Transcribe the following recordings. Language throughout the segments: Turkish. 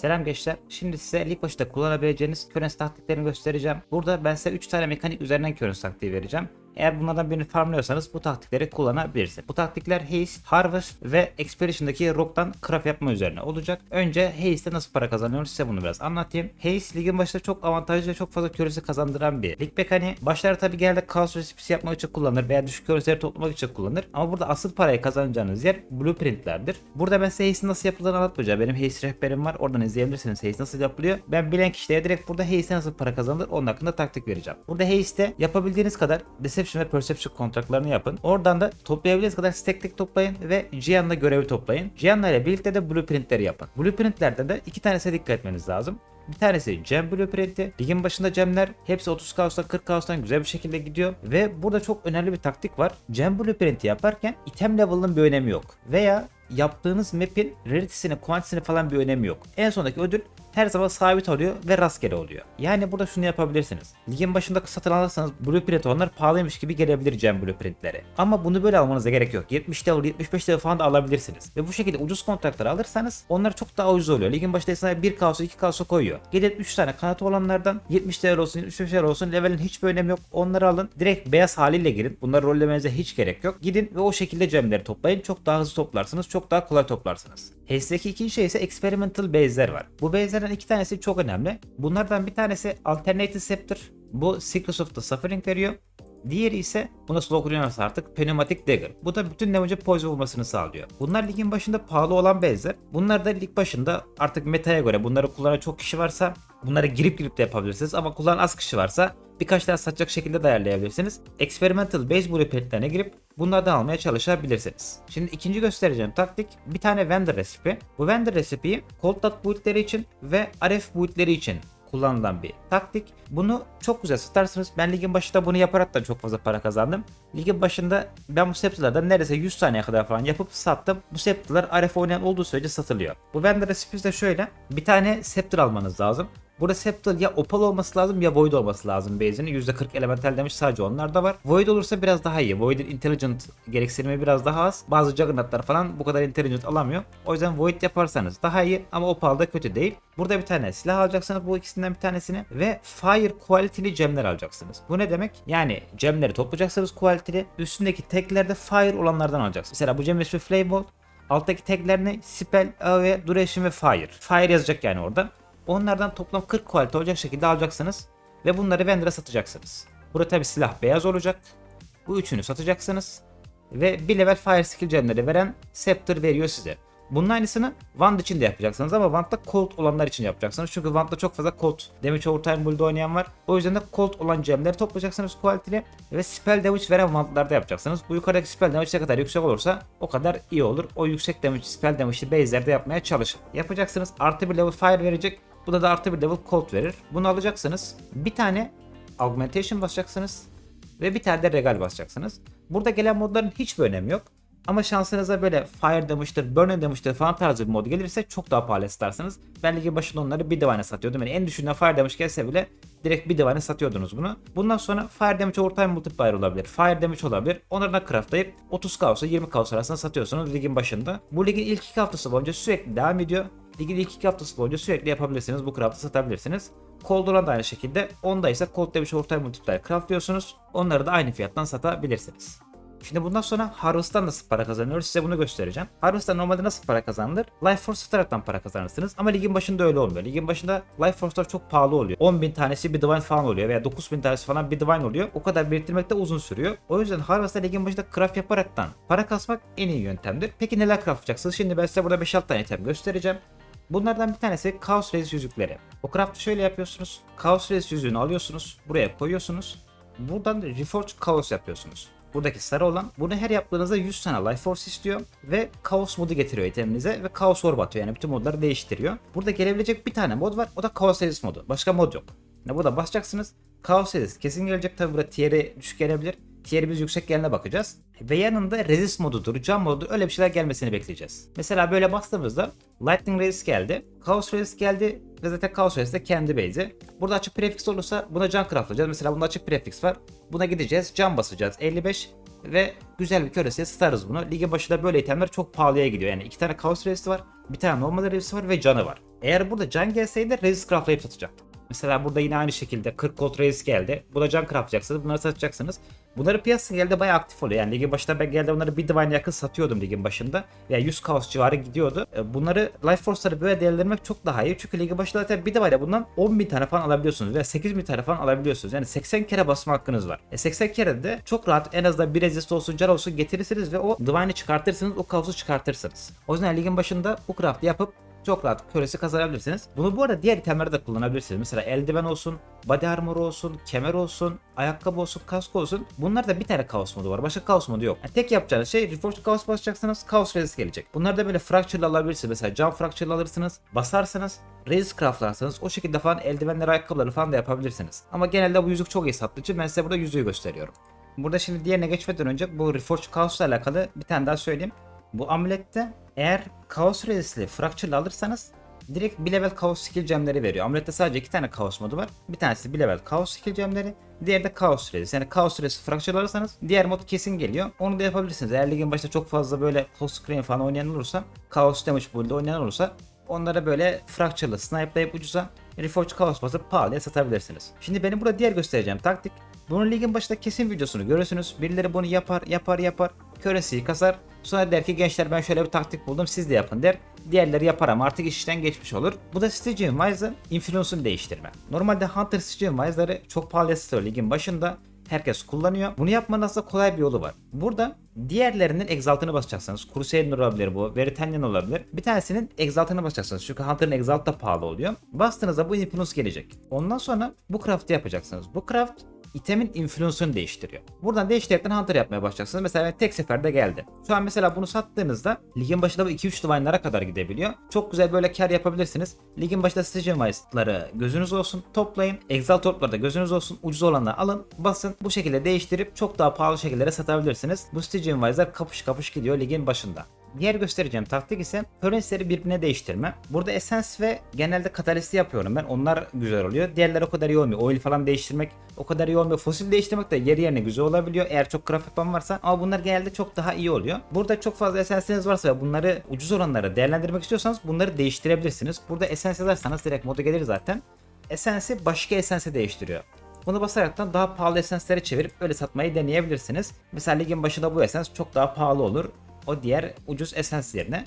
Selam gençler. Şimdi size lig başında kullanabileceğiniz currency taktiklerini göstereceğim. Burada ben size 3 tane mekanik üzerinden currency taktiği vereceğim. Eğer bunlardan birini farmlıyorsanız bu taktikleri kullanabilirsiniz. Bu taktikler Haste, Harvest ve Expedition'daki Rock'tan craft yapma üzerine olacak. Önce Haste'de nasıl para kazanıyoruz size bunu biraz anlatayım. Haste ligin başında çok avantajlı ve çok fazla currency kazandıran bir lig mekaniği. Başlarda tabi genelde kaos resipisi yapmak için kullanılır veya düşük currency'leri toplamak için kullanılır. Ama burada asıl parayı kazanacağınız yer blueprintlerdir. Burada ben size Haste'in nasıl yapıldığını anlatmayacağım. Benim Haste rehberim var. Oradan izleyebilirsiniz Haste nasıl yapılıyor. Ben bilen kişilere direkt burada Haste'e nasıl para kazanılır onun hakkında taktik vereceğim. Burada Haste'te yapabildiğiniz kadar Deception ve Perception kontratlarını yapın. Oradan da toplayabildiğiniz kadar stack tek toplayın ve Gian'la görevi toplayın. Gian'la ile birlikte de blueprintleri yapın. Blueprintlerde de iki tanesine dikkat etmeniz lazım. Bir tanesi Gem Blueprint'i. Ligin başında Gem'ler hepsi 30 kaostan 40 kaostan güzel bir şekilde gidiyor. Ve burada çok önemli bir taktik var. Gem Blueprint'i yaparken item level'ın bir önemi yok. Veya yaptığınız map'in rarity'sini, quantity'sini falan bir önemi yok. En sondaki ödül her zaman sabit oluyor ve rastgele oluyor. Yani burada şunu yapabilirsiniz. Ligin başında satın alırsanız blueprint olanlar pahalıymış gibi gelebilir Gem blueprintleri. Ama bunu böyle almanıza gerek yok. 70 level, 75 level falan da alabilirsiniz. Ve bu şekilde ucuz kontratları alırsanız onlar çok daha ucuz oluyor. Ligin başında sana 1 kaosu 2 kaosu koyuyor. Gelin 3 tane kanatı olanlardan 70 level olsun 75 level olsun levelin hiçbir önemi yok. Onları alın. Direkt beyaz haliyle girin. Bunları rollemenize hiç gerek yok. Gidin ve o şekilde gemleri toplayın. Çok daha hızlı toplarsınız. Çok daha kolay toplarsınız. Haste'deki ikinci şey ise experimental base'ler var. Bu base'lerden iki tanesi çok önemli. Bunlardan bir tanesi Alternative Scepter. Bu Secrets of the Suffering veriyor. Diğeri ise buna slow kuruyorsa artık Pneumatic Dagger. Bu da bütün damage'e poison vurmasını sağlıyor. Bunlar ligin başında pahalı olan base'ler. Bunlar da lig başında artık metaya göre bunları kullanan çok kişi varsa bunları girip girip de yapabilirsiniz ama kullanan az kişi varsa birkaç tane satacak şekilde de ayarlayabilirsiniz. Experimental base blueprintlerine girip bunlardan almaya çalışabilirsiniz. Şimdi ikinci göstereceğim taktik bir tane vendor recipe. Bu vendor recipe'yi cold dot build'leri için ve RF build'leri için kullanılan bir taktik. Bunu çok güzel satarsınız. Ben ligin başında bunu yaparak da çok fazla para kazandım. Ligin başında ben bu septilerden neredeyse 100 taneye kadar falan yapıp sattım. Bu septiler RF oynayan olduğu sürece satılıyor. Bu vendor recipes de şöyle. Bir tane scepter almanız lazım. Burada Septal ya Opal olması lazım ya Void olması lazım base'inin. %40 elemental demiş sadece onlar da var. Void olursa biraz daha iyi. Void'in intelligent gereksinimi biraz daha az. Bazı Juggernaut'lar falan bu kadar intelligent alamıyor. O yüzden Void yaparsanız daha iyi ama Opal da kötü değil. Burada bir tane silah alacaksınız bu ikisinden bir tanesini ve Fire quality'li gemler alacaksınız. Bu ne demek? Yani gemleri toplayacaksınız quality'li. Üstündeki taglerde Fire olanlardan alacaksınız. Mesela bu gem ismi Flame Bolt. Alttaki taglerini Spell, AoE, Duration ve Fire. Fire yazacak yani orada. Onlardan toplam 40 kualite olacak şekilde alacaksınız. Ve bunları vendor'a satacaksınız. Burada tabi silah beyaz olacak. Bu üçünü satacaksınız. Ve bir level fire skill gemleri veren Scepter veriyor size. Bunun aynısını Wand için de yapacaksınız ama Wand'da Colt olanlar için yapacaksınız. Çünkü Wand'da çok fazla Colt damage overtime build oynayan var. O yüzden de Colt olan gemleri toplayacaksınız quality'li ve spell damage veren Wand'larda yapacaksınız. Bu yukarıdaki spell damage ne kadar yüksek olursa o kadar iyi olur. O yüksek damage spell damage'li base'lerde yapmaya çalışın. Yapacaksınız artı bir level fire verecek. Bu da, artı bir level cold verir. Bunu alacaksınız. Bir tane augmentation basacaksınız. Ve bir tane de regal basacaksınız. Burada gelen modların hiçbir önemi yok. Ama şansınıza böyle fire damage'dır, burn damage'dır falan tarzı bir mod gelirse çok daha pahalı satarsınız. Ben ligin başında onları bir divine satıyordum. Yani en düşüğünden fire damage gelse bile direkt bir divine satıyordunuz bunu. Bundan sonra fire damage overtime multiplier olabilir. Fire damage olabilir. Onları da craftlayıp 30 kaosa 20 kaos arasında satıyorsunuz ligin başında. Bu ligin ilk iki haftası boyunca sürekli devam ediyor. Ligin ilk iki haftası boyunca sürekli yapabilirsiniz. Bu craft'ı satabilirsiniz. Cold olan da aynı şekilde. Onda ise Cold Damage Overtime Multiplier craftlıyorsunuz. Onları da aynı fiyattan satabilirsiniz. Şimdi bundan sonra Harvest'tan nasıl para kazanıyoruz size bunu göstereceğim. Harvest'tan normalde nasıl para kazanılır? Life Force sataraktan para kazanırsınız ama ligin başında öyle olmuyor. Ligin başında Life Force'lar çok pahalı oluyor. 10.000 tanesi bir Divine falan oluyor veya 9.000 tanesi falan bir Divine oluyor. O kadar biriktirmek de uzun sürüyor. O yüzden Harvest'ta ligin başında craft yaparaktan para kasmak en iyi yöntemdir. Peki neler craft yapacaksınız? Şimdi ben size burada 5-6 tane item göstereceğim. Bunlardan bir tanesi Chaos Race yüzükleri. O craft'ı şöyle yapıyorsunuz. Chaos Race yüzüğünü alıyorsunuz. Buraya koyuyorsunuz. Buradan Reforge Chaos yapıyorsunuz. Buradaki sarı olan bunu her yaptığınızda 100 tane Life Force istiyor ve Chaos modu getiriyor iteminize ve Chaos Orb atıyor yani bütün modları değiştiriyor. Burada gelebilecek bir tane mod var o da Chaos Resist modu. Başka mod yok. Yani burada basacaksınız. Chaos Resist kesin gelecek tabi burada tier'i düşük gelebilir. Tier'i biz yüksek gelene bakacağız. Ve yanında resist modudur, cam modu öyle bir şeyler gelmesini bekleyeceğiz. Mesela böyle bastığımızda Lightning Resist geldi, Chaos Resist geldi, ve zaten Chaos Race de kendi base'i. Burada açık prefix olursa buna can craftlayacağız. Mesela bunda açık prefix var. Buna gideceğiz. Can basacağız. 55 ve güzel bir köresiye satarız bunu. Ligin başında böyle itemler çok pahalıya gidiyor. Yani iki tane Chaos Race'i var. Bir tane normal Race'i var ve canı var. Eğer burada can gelseydi Resist craftlayıp satacaktım. Mesela burada yine aynı şekilde 40 gold raise geldi. Bu da can craftlayacaksınız. Bunları satacaksınız. Bunları piyasa geldi bayağı aktif oluyor. Yani ligin başında ben geldi bunları bir divine yakın satıyordum ligin başında. Veya 100 kaos civarı gidiyordu. E, Bunları Life Force'ları böyle değerlendirmek çok daha iyi. Çünkü ligin başında zaten bir divine bundan 10 bin tane falan alabiliyorsunuz. Veya 8 bin tane falan alabiliyorsunuz. Yani 80 kere basma hakkınız var. E 80 kere de çok rahat en azından bir resist olsun can olsun getirirsiniz ve o divine'i çıkartırsınız. O kaosu çıkartırsınız. O yüzden ligin başında bu craft'ı yapıp çok rahat köresi kazanabilirsiniz. Bunu bu arada diğer itemlerde de kullanabilirsiniz. Mesela eldiven olsun, body armor olsun, kemer olsun, ayakkabı olsun, kask olsun. Bunlarda bir tane kaos modu var. Başka kaos modu yok. Yani tek yapacağınız şey Reforged Chaos basacaksınız. Chaos Resist gelecek. Bunları da böyle Fracture'la alabilirsiniz. Mesela Jump Fracture'la alırsınız. Basarsınız. Resist craftlarsınız. O şekilde falan eldivenleri, ayakkabıları falan da yapabilirsiniz. Ama genelde bu yüzük çok iyi sattığı için ben size burada yüzüğü gösteriyorum. Burada şimdi diğerine geçmeden önce bu Reforged Chaos'la alakalı bir tane daha söyleyeyim. Bu amulette eğer Chaos Resist'li Fracture'la alırsanız direkt bir level Chaos skill gemleri veriyor. Amulette sadece iki tane Chaos modu var. Bir tanesi bir level Chaos skill gemleri. Diğeri de Chaos Resist. Yani Chaos Resist Fracture alırsanız diğer mod kesin geliyor. Onu da yapabilirsiniz. Eğer ligin başında çok fazla böyle Cold Screen falan oynayan olursa Chaos Damage build'de oynayan olursa onlara böyle Fracture'lı snipe'layıp ucuza Reforged Chaos basıp pahalıya satabilirsiniz. Şimdi benim burada diğer göstereceğim taktik. Bunun ligin başında kesin videosunu görürsünüz. Birileri bunu yapar yapar yapar. Currency'yi kasar. Sonra der ki gençler ben şöyle bir taktik buldum siz de yapın der. Diğerleri yapar ama artık iş işten geçmiş olur. Bu da Stygian Wise'ın influence'unu değiştirme. Normalde Hunter Stygian Wise'ları çok pahalıya satıyor ligin başında. Herkes kullanıyor. Bunu yapmanın aslında kolay bir yolu var. Burada diğerlerinin exaltını basacaksınız. Crusader olabilir bu. Veritanian olabilir. Bir tanesinin exaltını basacaksınız. Çünkü Hunter'ın exalt da pahalı oluyor. Bastığınızda bu influence gelecek. Ondan sonra bu craft'ı yapacaksınız. Bu craft itemin influence'ını değiştiriyor. Buradan değiştirekten hunter yapmaya başlayacaksınız. Mesela tek seferde geldi. Şu an mesela bunu sattığınızda ligin başında bu 2-3 divine'lara kadar gidebiliyor. Çok güzel böyle kar yapabilirsiniz. Ligin başında Stygian Wise'ları gözünüz olsun. Toplayın. Exalt Orb'ları da gözünüz olsun. Ucuz olanları alın. Basın. Bu şekilde değiştirip çok daha pahalı şekillere satabilirsiniz. Bu Stygian Wise'lar kapış kapış gidiyor ligin başında. Diğer göstereceğim taktik ise currency'leri birbirine değiştirme. Burada Essence ve genelde katalisti yapıyorum ben. Onlar güzel oluyor. Diğerleri o kadar iyi olmuyor. Oil falan değiştirmek o kadar iyi olmuyor. Fosil değiştirmek de yeri yerine güzel olabiliyor. Eğer çok craft yapan varsa ama bunlar genelde çok daha iyi oluyor. Burada çok fazla Essence'iniz varsa ve bunları ucuz olanlara değerlendirmek istiyorsanız bunları değiştirebilirsiniz. Burada Essence yazarsanız direkt moda gelir zaten. Essence'i başka Essence değiştiriyor. Bunu basaraktan daha pahalı esenslere çevirip öyle satmayı deneyebilirsiniz. Mesela ligin başında bu esens çok daha pahalı olur. O diğer ucuz esens yerine.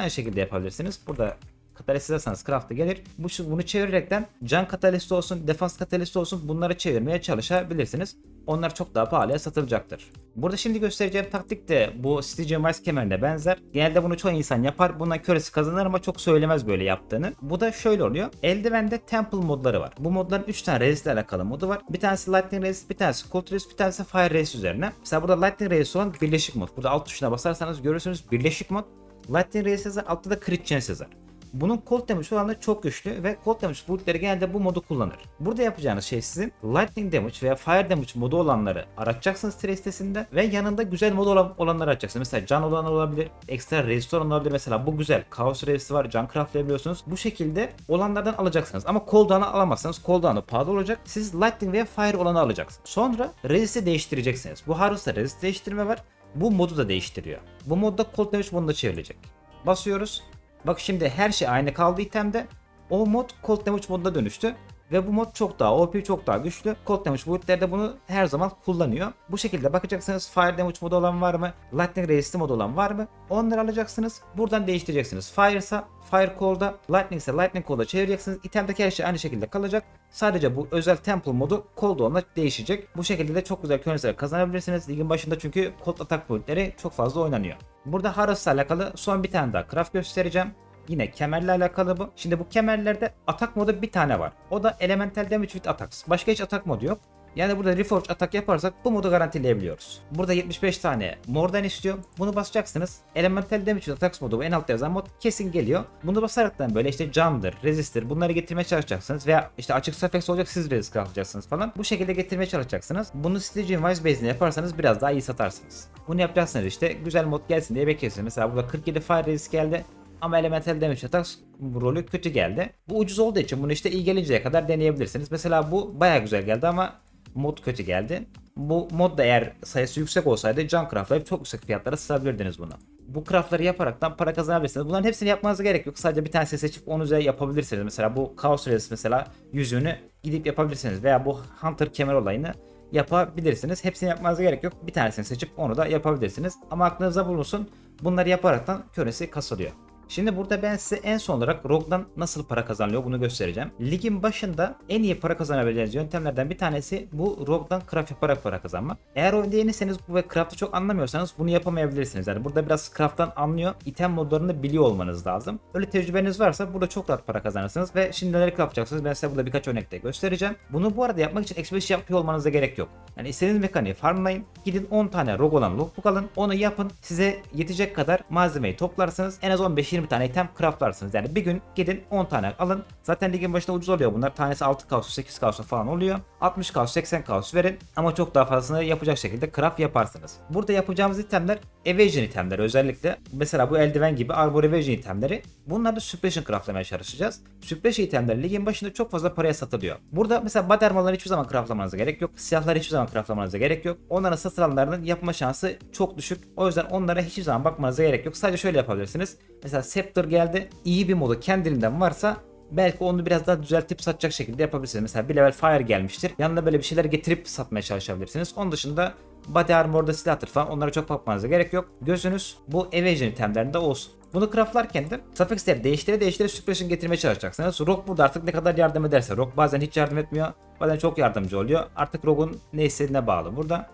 Aynı şekilde yapabilirsiniz. Burada katalist yazarsanız craft'a gelir. Bu, bunu çevirerekten can katalisti olsun, defans katalisti olsun bunları çevirmeye çalışabilirsiniz. Onlar çok daha pahalıya satılacaktır. Burada şimdi göstereceğim taktik de bu Stygian Vice kemerine benzer. Genelde bunu çoğu insan yapar. Buna köresi kazanır ama çok söylemez böyle yaptığını. Bu da şöyle oluyor. Eldivende Temple modları var. Bu modların 3 tane resist ile alakalı modu var. Bir tanesi Lightning Resist, bir tanesi Cold Resist, bir tanesi Fire Resist üzerine. Mesela burada Lightning Resist olan birleşik mod. Burada alt tuşuna basarsanız görürsünüz birleşik mod. Lightning Resist yazar, altta da Crit Chance yazar. Bunun cold damage oranları çok güçlü ve cold damage build'leri genelde bu modu kullanır. Burada yapacağınız şey sizin lightning damage veya fire damage modu olanları aratacaksınız trace sitesinde ve yanında güzel modu olan, olanları aratacaksınız. Mesela can olan olabilir, ekstra resist olan olabilir. Mesela bu güzel. Chaos resist var, can craftlayabiliyorsunuz. Bu şekilde olanlardan alacaksınız. Ama cooldown'ı alamazsanız cooldown'ı pahalı olacak. Siz lightning veya fire olanı alacaksınız. Sonra resist'i değiştireceksiniz. Bu Harvest'ta resist değiştirme var. Bu modu da değiştiriyor. Bu modda cold damage moduna çevrilecek. Basıyoruz. Bak şimdi her şey aynı kaldı itemde. O mod Cold Damage moduna dönüştü. Ve bu mod çok daha OP, çok daha güçlü. Cold Damage de bunu her zaman kullanıyor. Bu şekilde bakacaksınız Fire Damage modu olan var mı? Lightning Resist modu olan var mı? Onları alacaksınız. Buradan değiştireceksiniz. Fire ise Fire Cold'a, Lightning ise Lightning Cold'a çevireceksiniz. İtemdeki her şey aynı şekilde kalacak. Sadece bu özel Temple modu Cold olanla değişecek. Bu şekilde de çok güzel currency'ler kazanabilirsiniz. Ligin başında çünkü Cold atak build'leri çok fazla oynanıyor. Burada Haras'la alakalı son bir tane daha craft göstereceğim. Yine kemerle alakalı bu. Şimdi bu kemerlerde atak modu bir tane var. O da Elemental Damage with Attacks. Başka hiç atak modu yok. Yani burada Reforge atak yaparsak bu modu garantileyebiliyoruz. Burada 75 tane mordan istiyor. Bunu basacaksınız. Elemental Damage Attacks modu bu en altta yazan mod kesin geliyor. Bunu basaraktan böyle işte candır, resistir bunları getirmeye çalışacaksınız. Veya işte açık suffix olacak siz resist craftlayacaksınız falan. Bu şekilde getirmeye çalışacaksınız. Bunu Stygian Wise base'inde yaparsanız biraz daha iyi satarsınız. Bunu yapacaksınız işte güzel mod gelsin diye bekliyorsunuz. Mesela burada 47 fire resist geldi. Ama Elemental Damage Attacks rolü kötü geldi. Bu ucuz olduğu için bunu işte iyi gelinceye kadar deneyebilirsiniz. Mesela bu baya güzel geldi ama mod kötü geldi. Bu mod da eğer sayısı yüksek olsaydı can craftlayıp çok yüksek fiyatlara satabilirdiniz bunu. Bu craftları yaparaktan para kazanabilirsiniz. Bunların hepsini yapmanıza gerek yok. Sadece bir tanesini seçip onu üzerine yapabilirsiniz. Mesela bu Chaos Race mesela yüzüğünü gidip yapabilirsiniz. Veya bu Hunter kemer olayını yapabilirsiniz. Hepsini yapmanıza gerek yok. Bir tanesini seçip onu da yapabilirsiniz. Ama aklınızda bulunsun. Bunları yaparaktan köresi kasılıyor. Şimdi burada ben size en son olarak Rogue'dan nasıl para kazanılıyor bunu göstereceğim. Ligin başında en iyi para kazanabileceğiniz yöntemlerden bir tanesi bu Rogue'dan craft yaparak para kazanmak. Eğer oyunda yeniseniz bu ve craft'ı çok anlamıyorsanız bunu yapamayabilirsiniz. Yani burada biraz craft'tan anlıyor, item modlarını biliyor olmanız lazım. Öyle tecrübeniz varsa burada çok rahat para kazanırsınız ve şimdi neler yapacaksınız ben size burada birkaç örnekte göstereceğim. Bunu bu arada yapmak için expedition yapıyor olmanıza gerek yok. Yani istediğiniz mekaniği farmlayın, gidin 10 tane Rogue olan lootbook alın, onu yapın, size yetecek kadar malzemeyi toplarsınız. En az 15-20 tane item craftlarsınız. Yani bir gün gidin 10 tane alın. Zaten ligin başında ucuz oluyor bunlar. Tanesi 6 kaos, 8 kaos falan oluyor. 60 kaos, 80 kaos verin ama çok daha fazlasını yapacak şekilde craft yaparsınız. Burada yapacağımız itemler evasion itemleri özellikle. Mesela bu eldiven gibi arbor evasion itemleri. Bunları da suppression craftlamaya çalışacağız. Suppression itemleri ligin başında çok fazla paraya satılıyor. Burada mesela body armorları hiçbir zaman craftlamanıza gerek yok. Silahları hiçbir zaman craftlamanıza gerek yok. Onların satılanlarının yapma şansı çok düşük. O yüzden onlara hiçbir zaman bakmanıza gerek yok. Sadece şöyle yapabilirsiniz. Mesela Scepter geldi. İyi bir modu kendiliğinden varsa belki onu biraz daha düzeltip satacak şekilde yapabilirsiniz. Mesela bir level fire gelmiştir. Yanına böyle bir şeyler getirip satmaya çalışabilirsiniz. Onun dışında body armor'da silahtır falan onlara çok bakmanıza gerek yok. Gözünüz bu evasion itemlerinde olsun. Bunu craftlarken de suffixleri değiştire değiştire suppression getirmeye çalışacaksınız. Rock burada artık ne kadar yardım ederse. Rock bazen hiç yardım etmiyor. Bazen çok yardımcı oluyor. Artık Rock'un ne istediğine bağlı burada.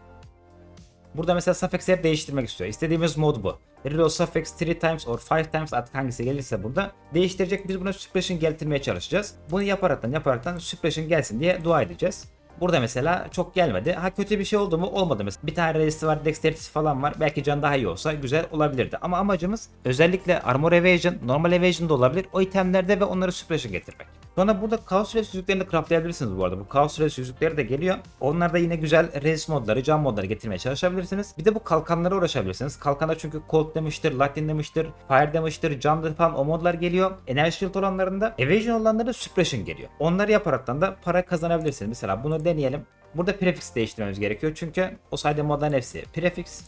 Burada mesela suffixleri değiştirmek istiyor. İstediğimiz mod bu. Reload suffix 3 times or 5 times artık hangisi gelirse burada değiştirecek. Biz buna suppression getirmeye çalışacağız. Bunu yaparaktan yaparaktan suppression gelsin diye dua edeceğiz. Burada mesela çok gelmedi. Ha kötü bir şey oldu mu? Olmadı mesela. Bir tane resist var, dexterity falan var. Belki can daha iyi olsa güzel olabilirdi. Ama amacımız özellikle armor evasion, normal evasion da olabilir. O itemlerde ve onları suppression getirmek. Sonra burada Chaos Race yüzüklerini craftlayabilirsiniz bu arada. Bu Chaos Race yüzükleri de geliyor. Onlar da yine güzel resist modları, can modları getirmeye çalışabilirsiniz. Bir de bu kalkanlara uğraşabilirsiniz. Kalkanda çünkü Cold demiştir, Lightning demiştir, Fire demiştir, Can falan o modlar geliyor. Energy Shield olanlarında Evasion olanlarında Suppression geliyor. Onları yaparaktan da para kazanabilirsiniz. Mesela bunu deneyelim. Burada prefix değiştirmemiz gerekiyor çünkü o sayede modların hepsi prefix.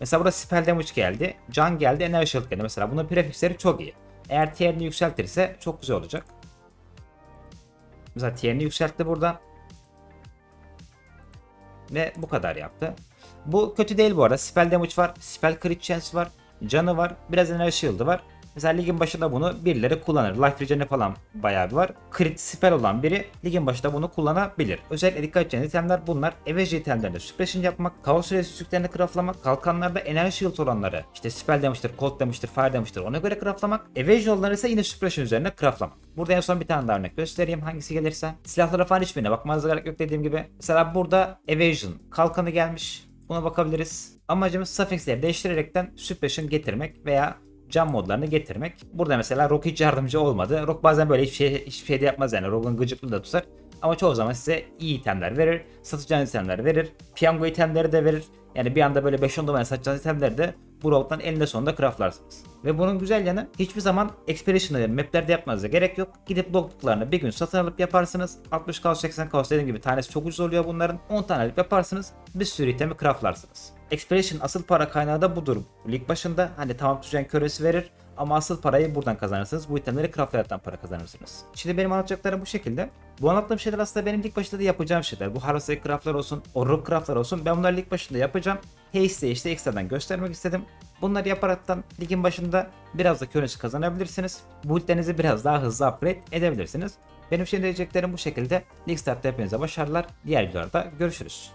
Mesela burada spell damage geldi, can geldi, energy shield geldi. Mesela bunun prefixleri çok iyi. Eğer tier'ini yükseltirse çok güzel olacak. Mesela tier'ini yükseltti burada. Ve bu kadar yaptı. Bu kötü değil bu arada. Spell damage var, spell crit chance var, canı var, biraz energy shield'ı var. Mesela ligin başında bunu birileri kullanır. Life regen'i falan bayağı bir var. Crit spell olan biri ligin başında bunu kullanabilir. Özellikle dikkat edeceğiniz itemler bunlar. Evasion itemlerinde suppression yapmak, kaos süresi yüzüklerini craftlamak, kalkanlarda energy shield olanları, işte spell demiştir, cold demiştir, fire demiştir ona göre craftlamak. Evasion olanları ise yine suppression üzerine craftlamak. Burada en son bir tane daha örnek göstereyim hangisi gelirse. Silahlara falan hiçbirine bakmanıza gerek yok dediğim gibi. Mesela burada evasion kalkanı gelmiş. Buna bakabiliriz. Amacımız suffixleri değiştirerekten suppression getirmek veya cam modlarını getirmek. Burada mesela Rock hiç yardımcı olmadı. Rock bazen böyle hiçbir şey, hiçbir şey de yapmaz yani. Rock'un gıcıklığı da tutar. Ama çoğu zaman size iyi itemler verir. Satacağınız itemler verir. Piyango itemleri de verir. Yani bir anda böyle 5-10 dolara satacağınız itemleri de bu Rock'tan eninde sonunda craftlarsınız. Ve bunun güzel yanı hiçbir zaman expedition'ları maplerde yapmanıza gerek yok. Gidip logbooklarını bir gün satın alıp yaparsınız. 60 kaos 80 kaos dediğim gibi tanesi çok ucuz oluyor bunların. 10 tane alıp yaparsınız. Bir sürü itemi craftlarsınız. Expedition asıl para kaynağı da budur. Lig başında hani tamam tüccar köresi verir ama asıl parayı buradan kazanırsınız. Bu itemleri craftlayaraktan para kazanırsınız. Şimdi benim anlatacaklarım bu şekilde. Bu anlattığım şeyler aslında benim lig başında da yapacağım şeyler. Bu Harvest craftlar olsun, o rock craftlar olsun. Ben bunları lig başında yapacağım. Haste'e işte ekstradan göstermek istedim. Bunları yaparaktan ligin başında biraz da currency kazanabilirsiniz. Build'lerinizi biraz daha hızlı upgrade edebilirsiniz. Benim şimdi diyeceklerim bu şekilde. Lig Start'ta hepinize başarılar. Diğer videolarda görüşürüz.